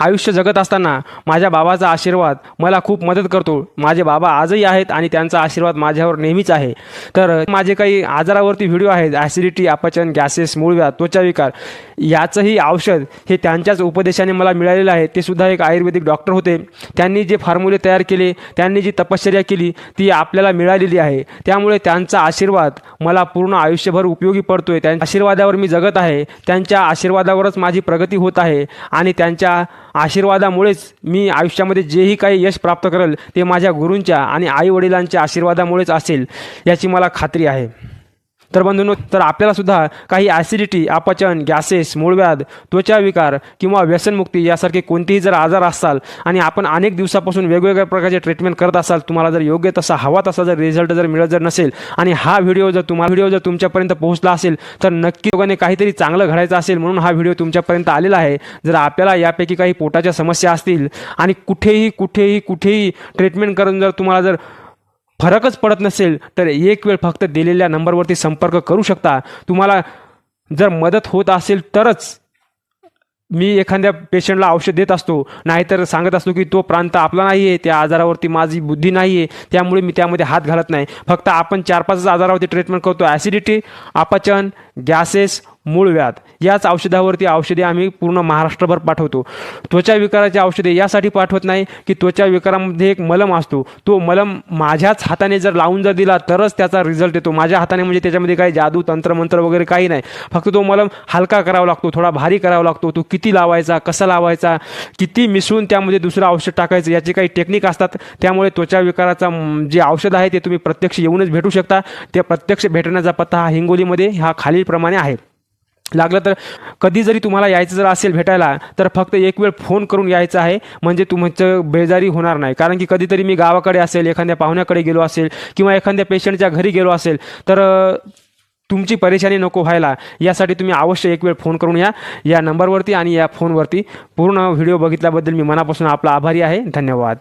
आयुष्य जगत असताना माझ्या बाबाचा आशीर्वाद मला खूप मदत करतो. माझे बाबा आजही आहेत आणि त्यांचा आशीर्वाद माझ्यावर नेहमीच आहे. तर माझे काही आजारावरती व्हिडिओ आहेत. ॲसिडिटी अपचन गॅसेस मूळव्या त्वचाविकार याचंही औषध हे त्यांच्याच उपदेशाने मला मिळालेलं आहे. ते सुद्धा एक आयुर्वेदिक डॉक्टर होते. त्यांनी जे फॉर्म्युले तयार केले त्यांनी जी तपश्चर्या केली ती आपल्याला मिळालेली आहे. त्यामुळे त्यांचा आशीर्वाद मला पूर्ण आयुष्यभर उपयोगी पडतोय. त्यां आशीर्वादावर मी जगत आहे. त्यांच्या आशीर्वादावरच माझी प्रगती होत आहे आणि त्यांच्या आशीर्वादामुळेच मी आयुष्यामध्ये जेही काही यश प्राप्त करेल ते माझ्या गुरूंच्या आणि आईवडिलांच्या आशीर्वादामुळेच असेल याची मला खात्री आहे. तर बंधूंनो तर आपल्यालासुद्धा काही ॲसिडिटी अपचन गॅसेस मूळव्याध त्वचाविकार किंवा व्यसनमुक्ती यासारखे कोणतेही जर आजार असाल आणि आपण अनेक दिवसापासून वेगवेगळ्या प्रकारचे ट्रीटमेंट करत असाल तुम्हाला जर योग्य तसा हवा तसा जर रिझल्ट जर मिळत जर नसेल आणि हा व्हिडिओ जर तुम्हाला व्हिडिओ जर तुमच्यापर्यंत पोहोचला असेल तर नक्की योगाने काहीतरी चांगलं घडायचं असेल म्हणून हा व्हिडिओ तुमच्यापर्यंत आलेला आहे. जर आपल्याला यापैकी काही पोटाच्या समस्या असतील आणि कुठेही कुठेही कुठेही ट्रीटमेंट करून जर तुम्हाला जर फरकच पडत नसेल तर एक वेळ फक्त दिलेल्या नंबरवरती संपर्क करू शकता. तुम्हाला जर मदत होत असेल तरच मी एखाद्या पेशंटला औषध देत असतो. नाहीतर सांगत असतो की तो प्रांत आपला नाही आहे त्या आजारावरती माझी बुद्धी नाही आहे त्यामुळे मी त्यामध्ये हात घालत नाही. फक्त आपण चार पाचच आजारावरती ट्रीटमेंट करतो. ॲसिडिटी अपचन गॅसेस मूळव्याध याच औषधावरती औषधे आम्ही पूर्ण महाराष्ट्रभर पाठवतो. त्वचा विकाराची औषधे यासाठी पाठवत नाही की त्वचा विकारामध्ये एक मलम असतो. तो मलम माझ्याच हाताने जर लावून जर दिला तरच त्याचा रिझल्ट येतो. माझ्या हाताने म्हणजे त्याच्यामध्ये काही जादू तंत्रमंत्र वगैरे काही नाही. फक्त तो मलम हलका करावा लागतो थोडा भारी करावा लागतो. तो किती लावायचा कसा लावायचा किती मिसळून त्यामध्ये दुसरं औषध टाकायचं याचे काही टेक्निक असतात. त्यामुळे त्वचा विकाराचा जे औषध आहे ते तुम्ही प्रत्यक्ष येऊनच भेटू शकता. ते प्रत्यक्ष भेटण्याचा पत्ता हा हिंगोलीमध्ये हा खाली खालीलप्रमाणे आहे. लागलं तर कधी जरी तुम्हाला यायचं जर असेल भेटायला तर फक्त एक वेळ फोन करून यायचं आहे म्हणजे तुमचं बेजारी होणार नाही. कारण की कधीतरी मी गावाकडे असेल एखाद्या पाहुण्याकडे गेलो असेल किंवा एखाद्या पेशंटच्या घरी गेलो असेल तर तुमची परेशानी नको व्हायला. यासाठी तुम्ही अवश्य एक वेळ फोन करून या. या नंबरवरती आणि या फोनवरती पूर्ण व्हिडिओ बघितल्याबद्दल मी मनापासून आपला आभारी आहे. धन्यवाद.